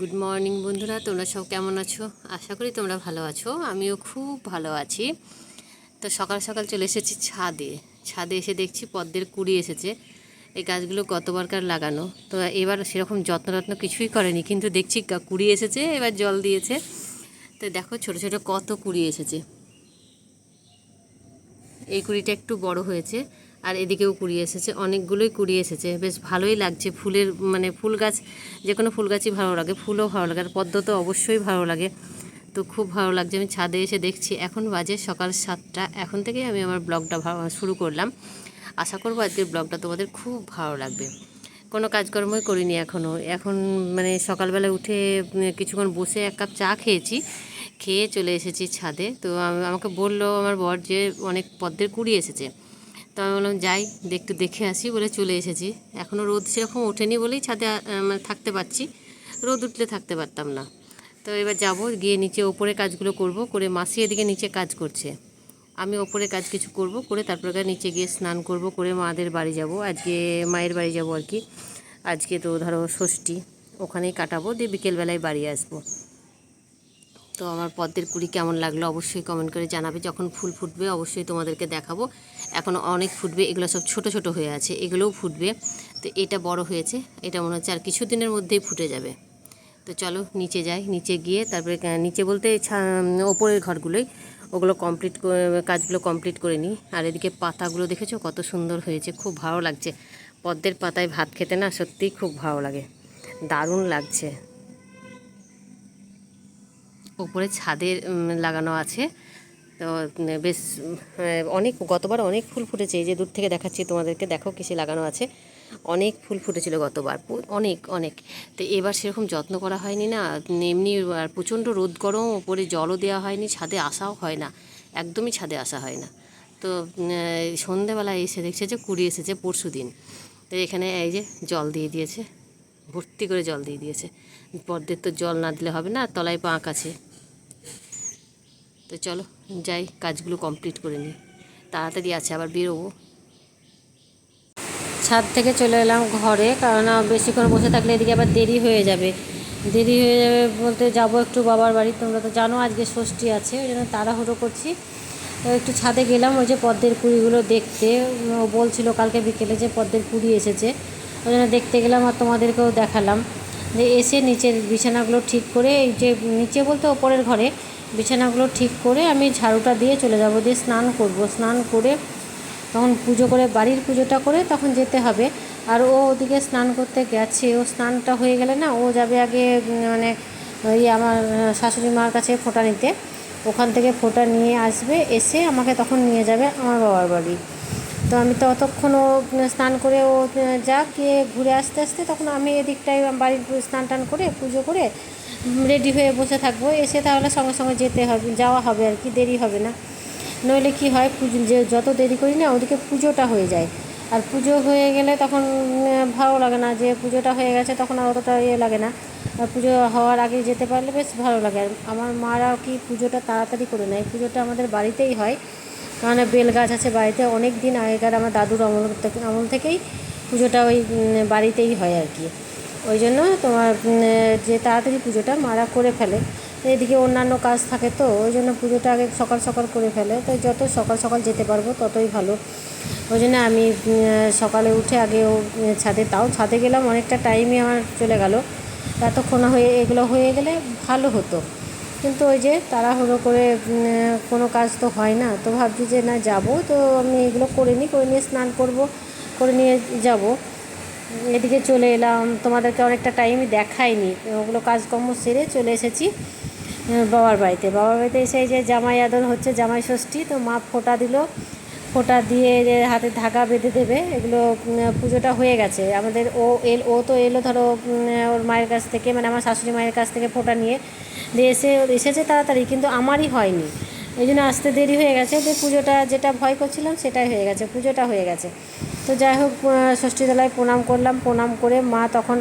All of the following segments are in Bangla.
গুড মর্নিং বন্ধুরা। তোমরা সব কেমন আছো? আশা করি তোমরা ভালো আছো। আমিও খুব ভালো আছি। তো সকাল সকাল চলে এসেছি ছাদে। ছাদে এসে দেখছি পদ্মের কুড়ি এসেছে। এই গাছগুলো গতবারকার লাগানো? তো এবার সেরকম যত্ন টত্ন কিছুই করেনি, কিন্তু দেখছি কুড়ি এসেছে, এবার জল দিয়েছে। তো দেখো, ছোট ছোট কত কুড়ি এসেছে। এই কুড়িটা একটু বড় হয়েছে। আর এদিকেও কুড়ি এসেছে, অনেকগুলোই কুড়ি এসেছে। বেশ ভালোই লাগছে ফুলের মানে ফুল গাছ, যে কোনো ফুল গাছই ভালো লাগে, ফুলও ভালো লাগে, আর পদ্ম তো অবশ্যই ভালো লাগে। তো খুব ভালো লাগছে, আমি ছাদে এসে দেখছি। এখন বাজে সকাল সাতটা, এখন থেকেই আমি আমার ব্লগটা শুরু করলাম। আশা করব আজকের ব্লগটা তোমাদের খুব ভালো লাগবে। কোনো কাজকর্মই করিনি এখনও এখন মানে সকালবেলা উঠে কিছুক্ষণ বসে এক কাপ চা খেয়েছি, খেয়ে চলে এসেছি ছাদে। তো আমাকে বলল আমার বর যে অনেক পদ্মের কুড়ি এসেছে। তো আমি বললাম, যাই একটু দেখে আসি, বলে চলে এসেছি। এখনও রোদ সেরকম ওঠেনি বলেই ছাদে মানে থাকতে পারছি। রোদ উঠলে থাকতে পারতাম না। তো এবার যাব, গিয়ে নিচে ওপরে কাজগুলো করব, করে মাসি এদিকে নিচে কাজ করছে। আমি ওপরে কাজ কিছু করব, করে তারপরে নিচে গিয়ে স্নান করব, করে মাদের বাড়ি যাব। আজকে মায়ের বাড়ি যাব আর কি। আজকে তো ধরো ষষ্ঠী, ওখানেই কাটাবো, দিয়ে বিকেলবেলায় বাড়ি আসব। তো আমার পদ্মের কুড়ি কেমন লাগল অবশ্যই কমেন্ট করে জানাবে। যখন ফুল ফুটবে অবশ্যই তোমাদেরকে দেখাবো। এখন অনেক ফুটবে, এগুলো সব ছোট ছোট হয়ে আছে, এগুলোও ফুটবে। তো এটা বড় হয়েছে, এটা মনে হচ্ছে আর কিছুদিনের মধ্যেই ফুটে যাবে। তো চলো নিচে যাই, নিচে গিয়ে তারপরে নিচে বলতে ওপরের ঘরগুলোই, ওগুলো কমপ্লিট কাজগুলো কমপ্লিট করে নিই। আর এদিকে পাতাগুলো দেখেছ? কত সুন্দর হয়েছে, খুব ভালো লাগছে। পদ্মের পাতায় ভাত খেতে না সত্যিই খুব ভালো লাগে। দারুণ লাগছে। উপরে ছাদে লাগানো আছে। তো বেশ অনেক, গতবার অনেক ফুল ফুটেছে। এই যে দূর থেকে দেখাচ্ছি, তোমাদেরকে দেখো কিসে লাগানো আছে। অনেক ফুল ফুটেছিল গতবার অনেক অনেক। তো এবার সেরকম যত্ন করা হয়নি না। এমনি, আর প্রচণ্ড রোদ, গরম ওপরে জলও দেওয়া হয়নি, ছাদে আসাও হয় না। একদমই ছাদে আসা হয় না। তো সন্ধেবেলায় এসে দেখছে যে কুড়ি এসেছে পরশু দিন তো এখানে এই যে জল দিয়ে দিয়েছে, ভর্তি করে জল দিয়ে দিয়েছে। পদ্মের তো জল না দিলে হবে না, তলায় পাঁক আছে। তো চলো, যাই, কাজগুলো কমপ্লিট করে নিই। তাড়াতাড়ি আছে, আবার বেরোবো। ছাদ থেকে চলে এলাম ঘরে, কারণ বেশিক্ষণ বসে থাকলে এদিকে আবার দেরি হয়ে যাবে। দেরি হয়ে যাবে বলতে যাব একটু বাবার বাড়ি, তোমরা তো জানো আজকে ষষ্ঠী আছে, ওই জন্য তাড়াহুড়ো করছি। একটু ছাদে গেলাম, ওই যে পদ্মের কুড়িগুলো দেখতে। বলছিল কালকে বিকেলে যে পদ্মের কুড়ি এসেছে, ওই জন্য দেখতে গেলাম আর তোমাদেরকেও দেখালাম। যে এসে নিচের বিছানাগুলো ঠিক করে, এই যে নিচে বলতে ওপরের ঘরে, বিছানাগুলো ঠিক করে আমি ঝাড়ুটা দিয়ে চলে যাব, দিয়ে স্নান করব। স্নান করে তখন পুজো করে, বাড়ির পুজোটা করে তখন যেতে হবে। আর ও ওদিকে স্নান করতে গেছে, ও স্নানটা হয়ে গেলে না, ও যাবে আগে মানে ওই আমার শাশুড়ি মার কাছে ফোঁটা নিতে। ওখান থেকে ফোঁটা নিয়ে আসবে, এসে আমাকে তখন নিয়ে যাবে আমার বাবার বাড়ি। তো আমি তো অতক্ষণ ও স্নান করে ও যাক, গিয়ে ঘুরে আসতে আসতে তখন আমি এদিকটায় বাড়ির স্নান টান করে, পুজো করে রেডি হয়ে বসে থাকব। এসে তাহলে সঙ্গে সঙ্গে যেতে হবে, যাওয়া হবে আর কি, দেরি হবে না। নইলে কি হয়, পুজো, যে যত দেরি করি না, ওদিকে পুজোটা হয়ে যায়। আর পুজো হয়ে গেলে তখন ভালো লাগে না, যে পুজোটা হয়ে গেছে তখন আর অতটা ইয়ে লাগে না। পুজো হওয়ার আগে যেতে পারলে বেশ ভালো লাগে। আমার মারা কি পুজোটা তাড়াতাড়ি করে নেয়? পুজোটা আমাদের বাড়িতেই হয়। কারণ বেল গাছ আছে বাড়িতে, অনেক দিন আগেকার আমার দাদুর আমল আমল থেকেই পুজোটা ওই বাড়িতেই হয় আর কি। ওই জন্য তোমার যে তাড়াতাড়ি পুজোটা মারা করে ফেলে। এদিকে অন্যান্য কাজ থাকে তো, ওই জন্য পুজোটা আগে সকাল সকাল করে ফেলে। তো যত সকাল সকাল যেতে পারব ততই ভালো। ওই জন্য আমি সকালে উঠে আগে ও ছাদে, তাও ছাদে গেলাম, অনেকটা টাইমই আমার চলে গেল। এতক্ষণ হয়ে, এগুলো হয়ে গেলে ভালো হতো। কিন্তু ওই যে তাড়াহুড়ো করে কোনো কাজ তো হয় না। তো ভাবছি যে না, যাব। তো আমি এগুলো করে নিই, করে নিয়ে স্নান করব, করে নিয়ে যাব। এদিকে চলে এলাম। তোমাদেরকে অনেকটা টাইমই দেখায়নি ওগুলো কাজকর্ম সেরে চলে এসেছি বাবার বাড়িতে। বাবার বাড়িতে এসে যে জামাই আদর হচ্ছে, জামাই ষষ্ঠী। তো মা ফোটা দিল। ফোঁটা দিয়ে হাতে ধাগা বেঁধে দেবে, এগুলো পুজোটা হয়ে গেছে। আমাদের ও এল, ও তো এলো ধরো ওর মায়ের কাছ থেকে মানে আমার শাশুড়ি মায়ের কাছ থেকে ফোঁটা নিয়ে। দিয়ে এসে, এসেছে তাড়াতাড়ি, কিন্তু আমারই হয়নি। এই জন্য আসতে দেরি হয়ে গেছে, যে পুজোটা যেটা ভয় করছিলাম সেটাই হয়ে গেছে, পুজোটা হয়ে গেছে। তো যাই হোক ষষ্ঠীতলায় প্রণাম করলাম। প্রণাম করে মা তখন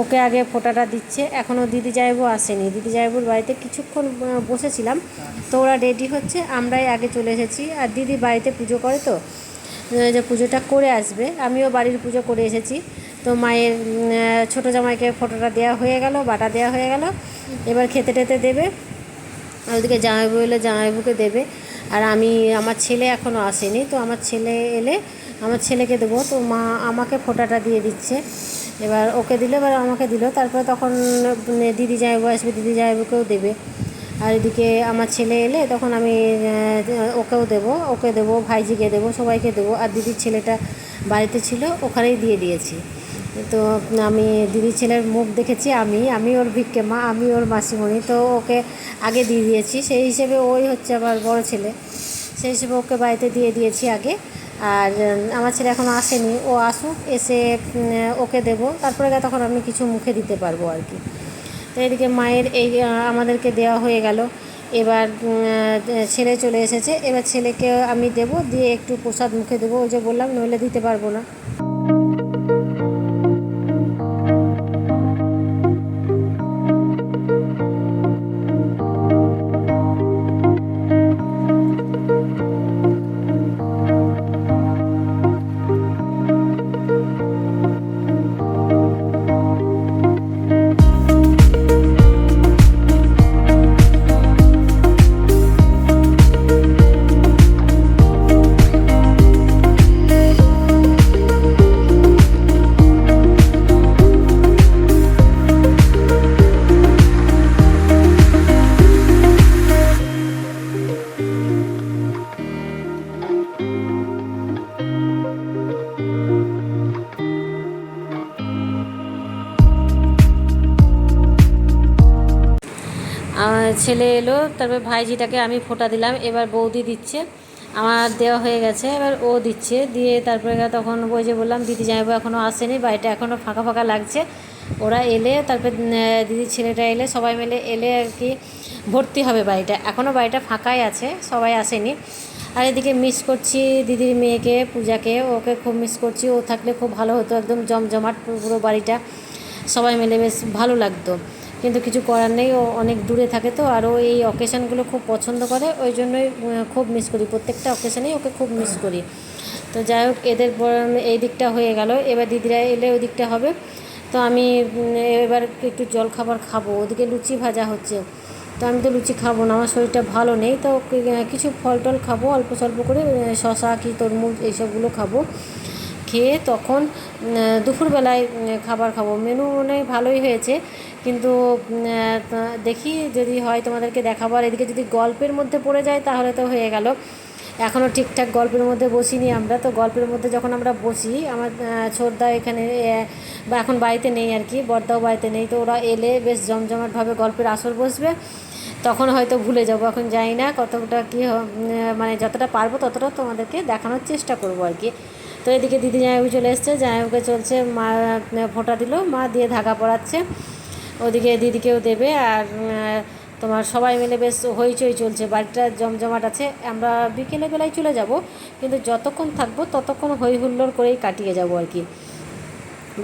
ওকে আগে ফোঁটাটা দিচ্ছে। এখনও দিদি জাইবু আসেনি। দিদি জাইবুর বাড়িতে কিছুক্ষণ বসেছিলাম। তো ওরা রেডি হচ্ছে, আমরাই আগে চলে এসেছি। আর দিদি বাড়িতে পুজো করে তো যে পুজোটা করে আসবে। আমিও বাড়ির পুজো করে এসেছি। তো মায়ের ছোটো জামাইকে ফটোটা দেওয়া হয়ে গেল, বাটা দেওয়া হয়ে গেল। এবার খেতে টেতে দেবে। আর ওদিকে জামাইবু এলে জামাইবুকে দেবে। আর আমি, আমার ছেলে এখনও আসেনি। তো আমার ছেলে এলে, আমার ছেলেকে দেবো। তো মা আমাকে ফোঁটাটা দিয়ে দিচ্ছে। এবার ওকে দিলে, এবার আমাকে দিল। তারপরে তখন দিদি জামাইবু আসবে দিদি জামাইবুকেও দেবে। আর এদিকে আমার ছেলে এলে তখন আমি ওকেও দেবো, ওকে দেবো, ভাইজিকে দেবো, সবাইকে দেবো। আর দিদির ছেলেটা বাড়িতে ছিল, ওখানেই দিয়ে দিয়েছি। তো আমি দিদির ছেলের মুখ দেখেছি, আমি আমি ওর ভিক্ষে মা, আমি ওর মাসিমণি। তো ওকে আগে দিয়ে দিয়েছি। সেই হিসেবে ওই হচ্ছে আমার বড় ছেলে। সেই হিসেবে ওকে বাড়িতে দিয়ে দিয়েছি আগে। আর আমার ছেলে এখনও আসেনি। ও আসুক, এসে ওকে দেব। তারপরে তখন আমি কিছু মুখে দিতে পারব আর কি। তো এদিকে মায়ের এই আমাদেরকে দেওয়া হয়ে গেল। এবার ছেলে চলে এসেছে। এবার ছেলেকে আমি দেব, দিয়ে একটু প্রসাদ মুখে দেবো। ওই যে বললাম, নইলে দিতে পারব না। ছেলে এলো, তারপর ভাইজিটাকে আমি ফোঁটা দিলাম, এবার বৌদি দিচ্ছে। আমার দেওয়া হয়ে গেছে, এবার ও দিচ্ছে। দিয়ে তারপরে তখন ওই যে বললাম, দিদি জামাইবু এখনও আসেনি, বাড়িটা এখনও ফাঁকা ফাঁকা লাগছে। ওরা এলে, তারপর দিদির ছেলেটা এলে, সবাই মিলে এলে আর কি, ভর্তি হবে বাড়িটা। এখনও বাড়িটা ফাঁকাই আছে, সবাই আসেনি। আর এদিকে মিস করছি দিদির মেয়েকে, পূজাকে। ওকে খুব মিস করছি, ও থাকলে খুব ভালো হতো, একদম জমজমাট পুরো বাড়িটা। সবাই মিলে বেশ ভালো লাগতো। কিন্তু কিছু করার নেই, ও অনেক দূরে থাকে তো, আর ও এই অকেশানগুলো খুব পছন্দ করে, ওই জন্যই খুব মিস করি, প্রত্যেকটা অকেশানেই ওকে খুব মিস করি। তো যাই হোক, এদের এই দিকটা হয়ে গেল, এবার দিদিরা এলে ওই দিকটা হবে। তো আমি এবার একটু জল খাবার খাব, ওদিকে লুচি ভাজা হচ্ছে। তো আমি তো লুচি খাব না, আমার শরীরটা ভালো নেই, তো কিছু ফল টল খাব, অল্প স্বল্প করে শশা কি তরমুজ, এইসবগুলো খাব। খেয়ে তখন দুপুরবেলায় খাবার খাব। মেনু মনে ভালোই হয়েছে। কিন্তু দেখি যদি হয় তোমাদেরকে দেখাবো। আর এদিকে যদি গল্পের মধ্যে পড়ে যায় তাহলে তো হয়ে গেল। এখনও ঠিকঠাক গল্পের মধ্যে বসিনি আমরা। তো গল্পের মধ্যে যখন আমরা বসি, আমার ছোটদা এখানে বা এখন বাড়িতে নেই আর কি, বড়দাও বাড়িতে নেই। তো ওরা এলে বেশ জমজমাটভাবে গল্পের আসর বসবে। তখন হয়তো ভুলে যাব, এখন জানি না। কতটা কী মানে যতটা পারব ততটা তোমাদেরকে দেখানোর চেষ্টা করব আর কি। তো এদিকে দিদি জামাইবু চলে এসছে। জামাইবুকে চলছে, মা ফোঁটা দিল। মা দিয়ে ধাগা পড়াচ্ছে। ওদিকে দিদিকেও দেবে আর তোমার সবাই মিলে বেশ হইচই চলছে, বাড়িটা জমজমাট আছে, আমরা বিকেলে বেলায় চলে যাব, কিন্তু যতক্ষণ থাকব ততক্ষণ হই হুল্লোড় করেই কাটিয়ে যাব আর কি।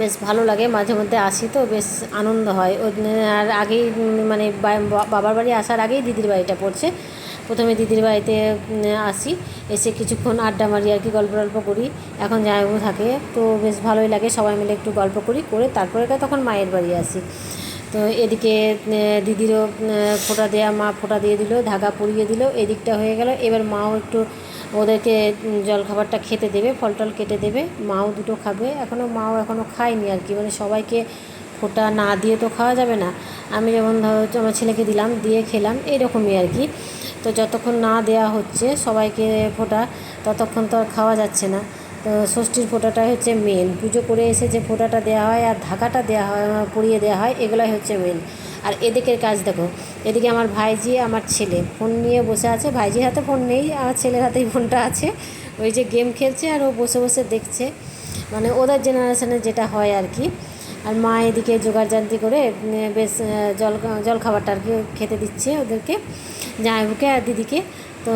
বেশ ভালো লাগে, মাঝে মধ্যে আসি তো, বেশ আনন্দ হয়। ও আর আগেই মানে বাবার বাড়ি আসার আগেই দিদির বাড়িটা পড়ছে। প্রথমে দিদির বাড়িতে আসি, এসে কিছুক্ষণ আড্ডা মারি আর কি, গল্প টল্প করি। এখন জামাইবাবু থাকে, তো বেশ ভালোই লাগে, সবাই মিলে একটু গল্প করি, করে তারপরে তখন মায়ের বাড়ি আসি। তো এদিকে দিদিরও ফোঁটা দেয়া মা ফোঁটা দিয়ে দিল ধাগা পরিয়ে দিল এদিকটা হয়ে গেল। এবার মাও একটু ওদেরকে উম, জলখাবারটা খেতে দেবে ফল টল কেটে দেবে। মাও দুটো খাবে। এখনও মাও এখনও খায়নি আর কি। মানে সবাইকে ফোঁটা না দিয়ে তো খাওয়া যাবে না। আমি যেমন ধরো আমার ছেলেকে দিলাম দিয়ে খেলাম এইরকমই আর কি। তো যতক্ষণ না দেয়া হচ্ছে সবাইকে ফোঁটা ততক্ষণ তো আর খাওয়া যাচ্ছে না। তো ষষ্ঠীর ফোঁটাটাই হচ্ছে মেন পুজো করে এসে যে ফোঁটাটা দেওয়া হয় আর ধাগাটা দেওয়া হয় পরিয়ে দেওয়া হয়, এগুলাই হচ্ছে মেন আর এদিকের কাজ দেখো, এদিকে আমার ভাইজি, আমার ছেলে। ফোন নিয়ে বসে আছে, ভাইজির হাতে ফোন নেই আমার ছেলের হাতেই ফোনটা আছে। ওই যে গেম খেলছে আর ও বসে বসে দেখছে। মানে ওদের জেনারেশনে যেটা হয় আর কি। আর মা এদিকে জোগাড়জান্তি করে বেশ জল জল খাবারটা আর কি খেতে দিচ্ছে ওদেরকে। জামাইবুকে আর দিদিকে। তো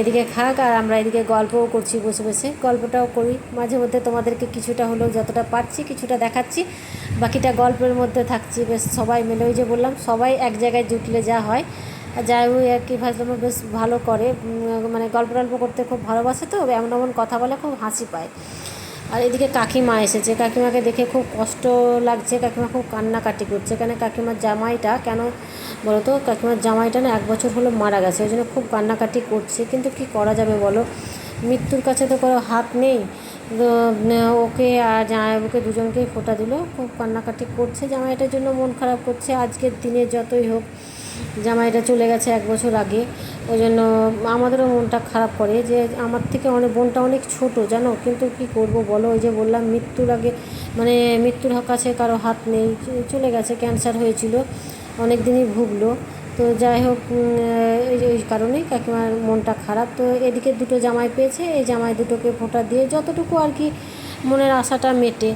এদিকে খাক আর আমরা এদিকে গল্পও করছি বসে বসে। গল্পটাও করি। মাঝে মধ্যে তোমাদেরকে কিছুটা হলেও যতটা পারছি কিছুটা দেখাচ্ছি। বাকিটা গল্পের মধ্যে থাকছি। বেশ সবাই মিলে ওই যে বললাম, সবাই এক জায়গায় জুটলে যা হয়। যাই হোক আর কি ভাজলাম বেশ ভালো করে মানে গল্প টল্প করতে খুব ভালোবাসে তো, এমন এমন কথা বলে খুব হাসি পায়। আর এদিকে কাকিমা এসেছে। কাকিমাকে দেখে খুব কষ্ট লাগছে, কাকিমা খুব কান্নাকাটি করছে। কেন কাকিমার জামাইটা কেন বলো তো? কাকিমার জামাইটা না এক বছর হলো মারা গেছে, ওই জন্য খুব কান্নাকাটি করছে। কিন্তু কি করা যাবে বলো? মৃত্যুর কাছে তো কোনো হাত নেই। ওকে আর জামাইবাবুকে দুজনকেই ফোঁটা দিল। খুব কান্নাকাটি করছে জামাইটার জন্য, মন খারাপ করছে। আজকের দিনে যতই হোক জামাইটা চলে গেছে এক বছর আগে। ওই জন্য আমাদেরও মনটা খারাপ করে যে আমার থেকে অনেক, বোনটা অনেক ছোট, জানো? কিন্তু কি করব বলো? ওই যে বললাম, মৃত্যুর আগে মানে মৃত্যুর কাছে কারও হাত নেই, চলে গেছে, ক্যান্সার হয়েছিল অনেক দিনই ভুগলো। তো যাই হোক এই কারণেই কাকিমার মনটা খারাপ। তো এদিকে দুটো জামাই পেয়েছে, এই জামাই দুটোকে ফোঁটা দিয়ে যতটুকু আর কি মনের আশাটা মেটে।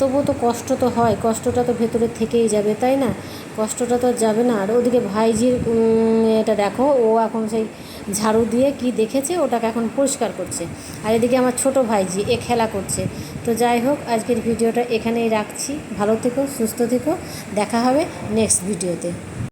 তবুও তো কষ্ট তো হয়, কষ্টটা তো ভেতরে থেকেই যাবে, তাই না? কষ্টটা তো যাবে না। আর ওদিকে ভাইজির এটা দেখো, ও এখন সেই ঝাড়ু দিয়ে কি দেখেছে, ওটাকে এখন পরিষ্কার করছে। আর এদিকে আমার ছোট ভাইজি, এ খেলা করছে। তো যাই হোক, আজকের ভিডিওটা এখানেই রাখছি। ভালো থেকো, সুস্থ থেকো। দেখা হবে নেক্সট ভিডিওতে